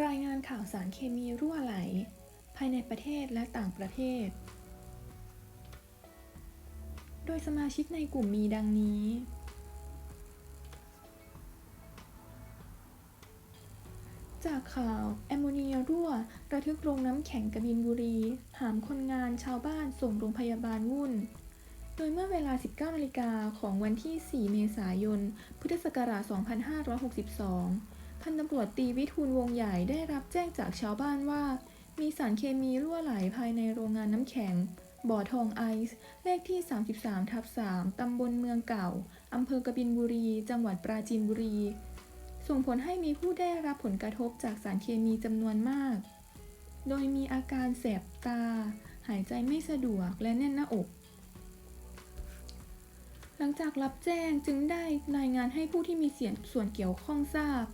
รายงานข่าวสารเคมีรั่วไหล ภายในประเทศและต่างประเทศ โดยสมาชิกในกลุ่มมีดังนี้ จากข่าว แอมโมเนียรั่ว ระทึกโรงน้ำแข็งกบินบุรี หามคนงานชาวบ้านส่งโรงพยาบาลวุ่น โดยเมื่อเวลา 19นาฬิกาของวันที่ 4 เมษายน พุทธศักราช 2562 พันตำรวจตีวิทูลวงใหญ่ได้รับแจ้งจากชาวบ้านว่า มีสารเคมีรั่วไหลภายในโรงงานน้ำแข็ง บ่อทองไอซ์ เลขที่ 33ทับ3ตำบลเมืองเก่า อำเภอกบินบุรี จังหวัดปราจีนบุรี ส่งผลให้มีผู้ได้รับผลกระทบจากสารเคมีจำนวนมาก โดยมีอาการแสบตา หายใจไม่สะดวกและแน่นหน้าอกหลังจากรับแจ้งจึงได้รายงานให้ผู้ที่มีเสียงส่วนเกี่ยวข้องทราบ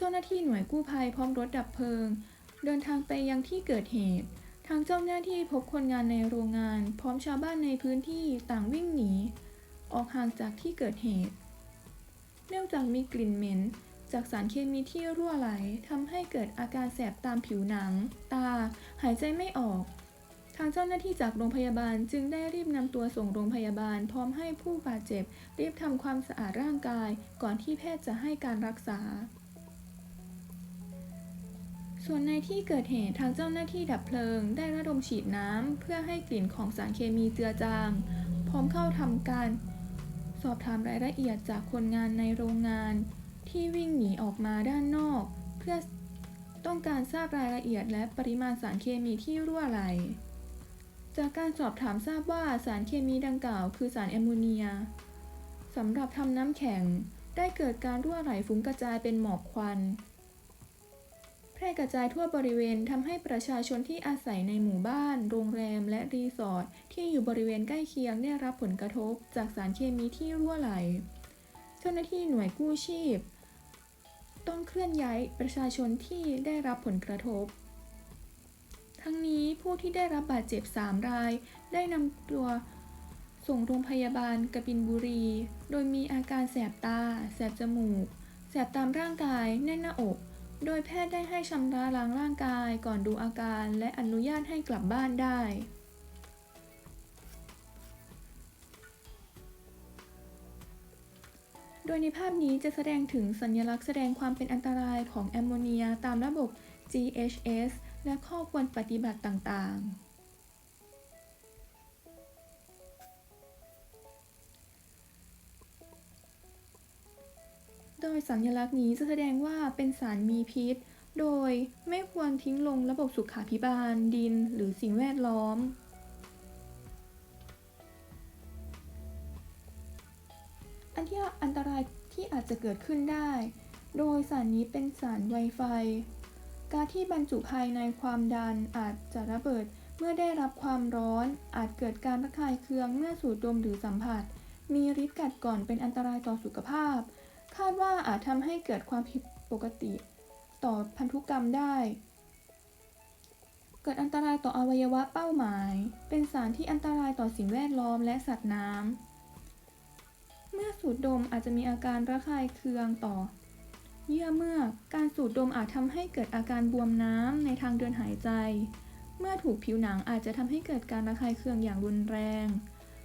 เจ้าหน้าที่หน่วยกู้ภัยพร้อมรถดับเพลิง เดินทางไปยังที่เกิดเหตุ ทางเจ้าหน้าที่พบคนงานในโรงงาน พร้อมชาวบ้านในพื้นที่ต่างวิ่งหนี ออกห่างจากที่เกิดเหตุ เนื่องจากมีกลิ่นเหม็น จากสารเคมีที่รั่วไหลทำให้เกิดอาการแสบตามผิวหนัง ตา หายใจไม่ออกทางเจ้าหน้าที่จากโรงพยาบาลจึงได้รีบนำตัวส่งโรงพยาบาล พร้อมให้ผู้บาดเจ็บรีบทำความสะอาดร่างกาย ก่อนที่แพทย์จะให้การรักษา ส่วนในที่เกิดเหตุทางเจ้าหน้าที่ดับเพลิง ได้ระดมฉีดน้ำเพื่อให้กลิ่นของสารเคมีเจือจาง พร้อมเข้าทำการ สอบถามรายละเอียดจากคนงานในโรงงาน ที่วิ่งหนีออกมาด้านนอก เพื่อต้องการทราบรายละเอียดและปริมาณสารเคมีที่รั่วไหล จากการสอบถามทราบว่าสารเคมีดังกล่าว คือสารแอมโมเนียสำหรับทำน้ำแข็งได้เกิดการรั่วไหลฟุ้งกระจายเป็นหมอกควัน แพร่กระจายทั่วบริเวณทำให้ประชาชนที่อาศัยในหมู่บ้าน โรงแรม และรีสอร์ทที่อยู่บริเวณใกล้เคียงได้รับผลกระทบ จากสารเคมีที่รั่วไหล เจ้าหน้าที่หน่วยกู้ชีพ ต้องเคลื่อนย้ายประชาชนที่ได้รับผลกระทบ ทั้งนี้ผู้ที่ได้รับบาดเจ็บ 3 ราย ได้นำตัวส่งโรงพยาบาลกบินบุรี โดยมีอาการแสบตา แสบจมูก แสบตามร่างกาย แน่นหน้าอก โดยแพทย์ได้ให้ชำระล้างร่างกายก่อนดูอาการและอนุญาตให้กลับบ้านได้ โดยในภาพนี้จะแสดงถึงสัญลักษณ์แสดงความเป็นอันตรายของแอมโมเนียตามระบบ GHS และข้อควรปฏิบัติต่างๆ ยสัญลักษณ์นี้จะแสดงว่าเป็นสารมีพิษ โดยไม่ควรทิ้งลงระบบสุขาภิบาล ดิน หรือสิ่งแวดล้อม อันที่อันตรายที่อาจจะเกิดขึ้นได้ โดยสารนี้เป็นสารไวไฟกาซที่บรรจุภายในความดันอาจจะระเบิดเมื่อได้รับความร้อน อาจเกิดการระคายเคืองเมื่อสูดดมหรือสัมผัส มีฤทธิ์กัดก่อนเป็นอันตรายต่อสุขภาพ คาดว่าอาจทำให้เกิดความผิดปกติ ต่อพันธุกรรมได้ เกิดอันตรายต่ออวัยวะเป้าหมาย เป็นสารที่อันตรายต่อสิ่งแวดล้อมและสัตว์น้ำ เมื่อสูดดมอาจจะมีอาการระคายเคืองต่อ เยื่อเมือกการสูดดมอาจทำให้เกิดอาการบวมน้ำในทางเดินหายใจ เมื่อถูกผิวหนังอาจจะทำให้เกิดการระคายเคืองอย่างรุนแรง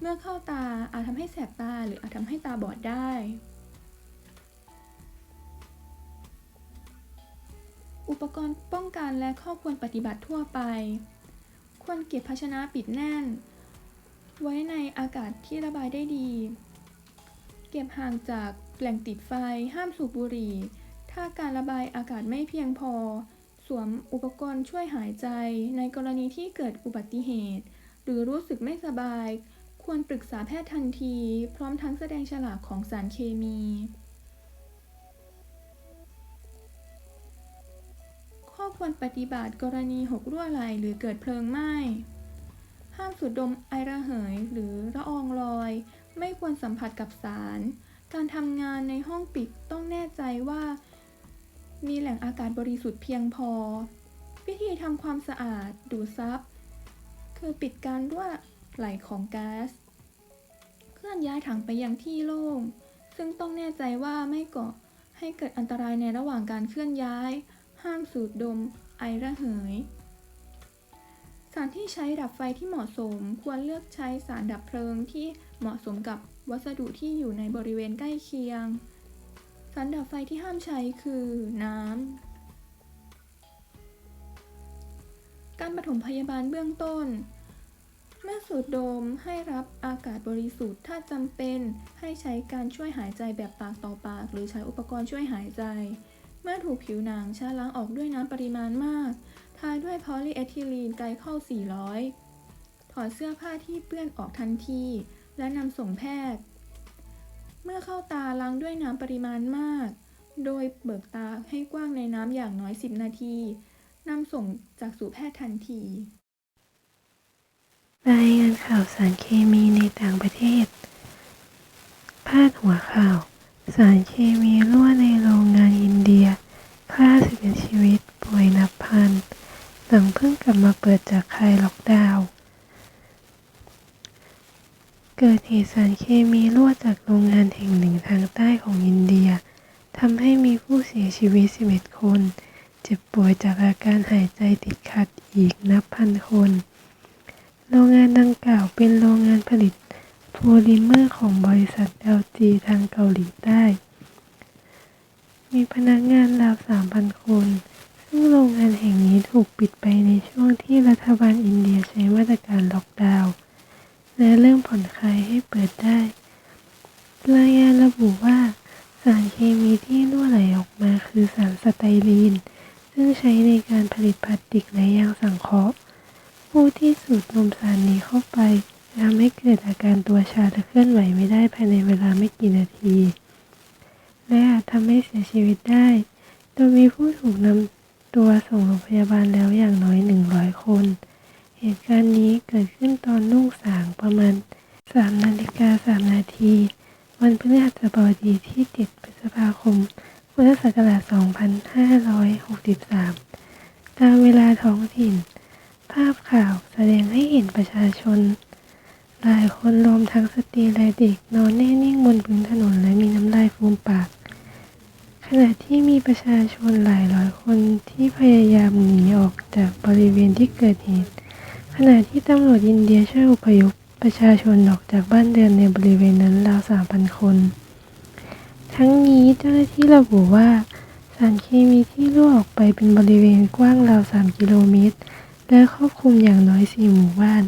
เมื่อเข้าตาอาจทำให้แสบตาหรืออาจทำให้ตาบอดได้ อุปกรณ์ป้องกันและข้อควรปฏิบัติทั่วไป ควรเก็บภาชนะปิดแน่น ไว้ในอากาศที่ระบายได้ดี เก็บห่างจากแหล่งติดไฟ ห้ามสูบบุหรี่ ถ้าการระบายอากาศไม่เพียงพอ สวมอุปกรณ์ช่วยหายใจ ในกรณีที่เกิดอุบัติเหตุ หรือรู้สึกไม่สบาย ควรปรึกษาแพทย์ทันที พร้อมทั้งแสดงฉลากของสารเคมี ควรปฏิบัติกรณีหกรั่วไหลหรือเกิดเพลิงไหม้ ห้ามสูดดมไอระเหยหรือละอองลอย ไม่ควรสัมผัสกับสาร การทำงานในห้องปิดต้องแน่ใจว่า มีแหล่งอากาศบริสุทธิ์เพียงพอ วิธีทำความสะอาดดูดซับคือปิดการรั่วไหลของก๊าซเคลื่อนย้ายถังไปยังที่โล่ง ซึ่งต้องแน่ใจว่าไม่ก่อให้เกิดอันตรายในระหว่างการเคลื่อนย้าย ห้ามสูดดม ไอระเหย สารที่ใช้ดับไฟที่เหมาะสม ควรเลือกใช้สารดับเพลิงที่เหมาะสมกับวัสดุที่อยู่ในบริเวณใกล้เคียง สารดับไฟที่ห้ามใช้คือ น้ำ การปฐมพยาบาลเบื้องต้น เมื่อสูดดมให้รับอากาศบริสุทธิ์ ถ้าจำเป็นให้ใช้การช่วยหายใจแบบปากต่อปาก หรือใช้อุปกรณ์ช่วยหายใจ เมื่อถูกผิวหนังชาล้างออกด้วยน้ำปริมาณมาก ทาด้วยพอลีเอทิลีนไกลเข้า 400 ถอดเสื้อผ้าที่เปื้อนออกทันที และนำส่งแพทย์ เมื่อเข้าตาล้างด้วยน้ำปริมาณมาก โดยเบิกตาให้กว้างในน้ำอย่างน้อย 10 นาทีนำส่งจากสู่แพทย์ทันทีรายงานข่าวสารเคมีในต่างประเทศ พาดหัวข่าว สารเคมีรั่วในโรงงานอินเดียฆ่า11ชีวิตป่วยนับพัน หลังเพิ่งกลับมาเปิด จากคลายล็อกดาวน์ เกิดเหตุสารเคมีรั่วจากโรงงานแห่งหนึ่งทางใต้ของอินเดียทำให้มีผู้เสียชีวิต 11 คน เจ็บป่วยจากอาการหายใจติดขัดอีกนับพันคน โรงงานดังกล่าวเป็นโรงงานผลิตโพลิเมอร์ของบริษัท LG ทางเกาหลีใต้ มีพนักงานราว 3,000 คน ซึ่งโรงงานแห่งนี้ถูกปิดไปในช่วงที่รัฐบาลอินเดียใช้มาตรการล็อกดาวน์และเริ่มผ่อนคลายให้เปิดได้รายงานระบุว่า สารเคมีที่รั่วไหลออกมาคือสารสไตรีน ซึ่งใช้ในการผลิตพลาสติกและยางสังเคราะห์ ผู้ที่สูดดมสารนี้เข้าไปจะทำให้เกิดอาการตัวชาและเคลื่อนไหวไม่ได้ภายในเวลาไม่กี่นาที และอาจทำให้เสียชีวิตได้ โดยมีผู้ถูกนำ ตัวส่งโรงพยาบาลแล้วอย่างน้อย 100 คน เหตุการณ์นี้เกิดขึ้นตอนรุ่งสางประมาณ 3 นาฬิกา 3 นาที วันพฤหัสบดีที่ 7 พฤษภาคม พุทธศักราช 2563 ตามเวลาท้องถิ่น ภาพข่าวแสดงให้เห็นประชาชน หลายคนรวมทั้งสตรีและเด็กนอนแน่นิ่งบนพื้นถนนและมีน้ำลายฟูมปาก ขณะที่มีประชาชนหลายร้อยคนที่พยายามหนีออกจากบริเวณที่เกิดเหตุ ขณะที่ตำรวจอินเดียช่วยอพยพประชาชนออกจากบ้านเรือนในบริเวณนั้นราว 3,000 คน ทั้งนี้เจ้าหน้าที่ระบุว่าสารเคมีที่รั่วออกไปเป็นบริเวณกว้างราว 3 กิโลเมตร และครอบคลุมอย่างน้อย 4 หมู่บ้าน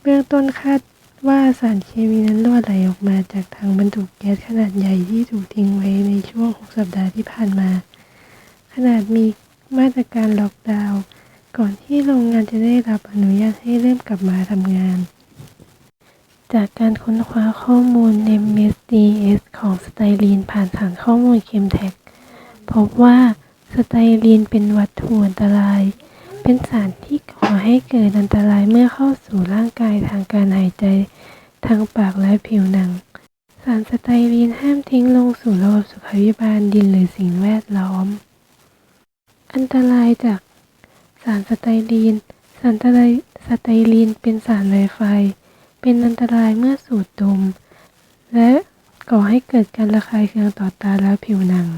เบื้องต้นคาด ว่าสารเคมีนั้นรั่วไหลออกมาจากถังบรรจุแก๊สขนาดใหญ่ที่ถูกทิ้งไว้ในช่วง 6 สัปดาห์ที่ผ่านมา ขนาดมีมาตรการล็อกดาวน์ก่อนที่โรงงานจะได้รับอนุญาตให้เริ่มกลับมาทำงาน จากการค้นคว้าข้อมูล MSDS ของสไตรีนผ่านฐานข้อมูลเคมแท็กพบว่าสไตรีนเป็นวัตถุอันตราย เป็นสารที่ก่ อให้เกิดอันตรายเมื่อเข้าสู่ร่างกายทางการหายใจ ทางปากและผิวหนัง สารสไตรีนห้ามทิ้งลงสู่ระบบสุขภิบาลดินหรือสิ่งแวดล้อม อันตรายจากสารสไตรีน สารสไตรีนเป็นสารไวไฟ เป็นอันตรายเมื่อสูดดม และก่อให้เกิดการระคายเคืองต่อตาและผิวหนัง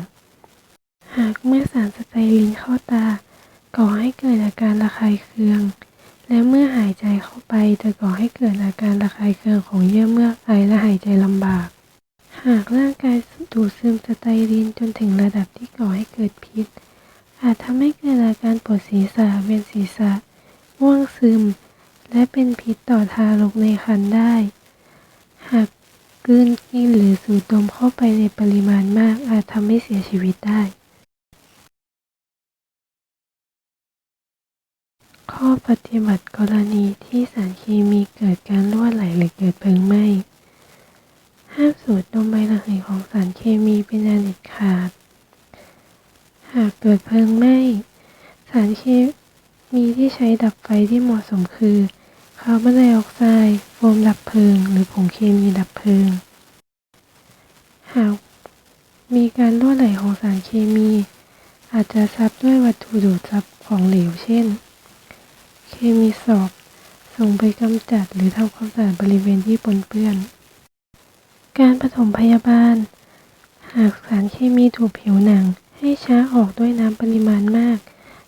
หากเมื่อสารสไตรีนเข้าตา ก่อให้เกิดอาการระคายเคือง และเมื่อหายใจเข้าไปจะก่อให้เกิดอาการระคายเคืองของเยื่อเมือกไอและหายใจลำบาก หากร่างกายดูดซึมสไตรีนจนถึงระดับที่ก่อให้เกิดพิษ อาจทำให้เกิดอาการปวดศีรษะเวียนศีรษะง่วงซึม และเป็นพิษต่อทารกในครรภ์ได้ หากกลืนกินหรือสูดดมเข้าไปในปริมาณมากอาจทำให้เสียชีวิตได้ ข้อปฏิบัติกรณีที่สารเคมีเกิดการรั่วไหลหรือเกิดเพลิงไหม้ ห้ามสูดดมใบระเหยของสารเคมีเป็นอันเด็ดขาด หากเกิดเพลิงไหม้ สารเคมีที่ใช้ดับไฟที่เหมาะสมคือคาร์บอนไดออกไซด์โฟมดับเพลิง หรือผงเคมีดับเพลิง หากมีการรั่วไหลของสารเคมี อาจจะซับด้วยวัตถุดูดซับของเหลวเช่น มีสอบ ส่งไปกำจัดหรือทำความสะอาดบริเวณที่ปนเปื้อน การปฐมพยาบาล หากสารเคมีถูกผิวหนัง ให้ช้าออกด้วยน้ำปริมาณมาก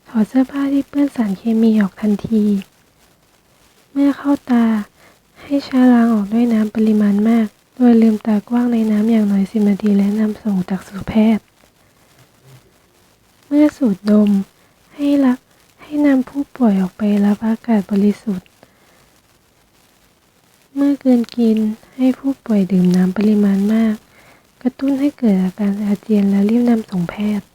ถอดเสื้อผ้าที่เปื้อนสารเคมีออกทันที เมื่อเข้าตา ให้ช้าล้างออกด้วยน้ำปริมาณมาก โดยลืมตากว้างในน้ำอย่างน้อยสิบนาทีและนำส่งจากสู่แพทย์ เมื่อสูดดม ให้ละ ให้นำผู้ป่วยออกไปรับอากาศบริสุทธิ์ เมื่อเกินกินให้ผู้ป่วยดื่มน้ำปริมาณมาก กระตุ้นให้เกิดอาการอาเจียนและรีบนำส่งแพทย์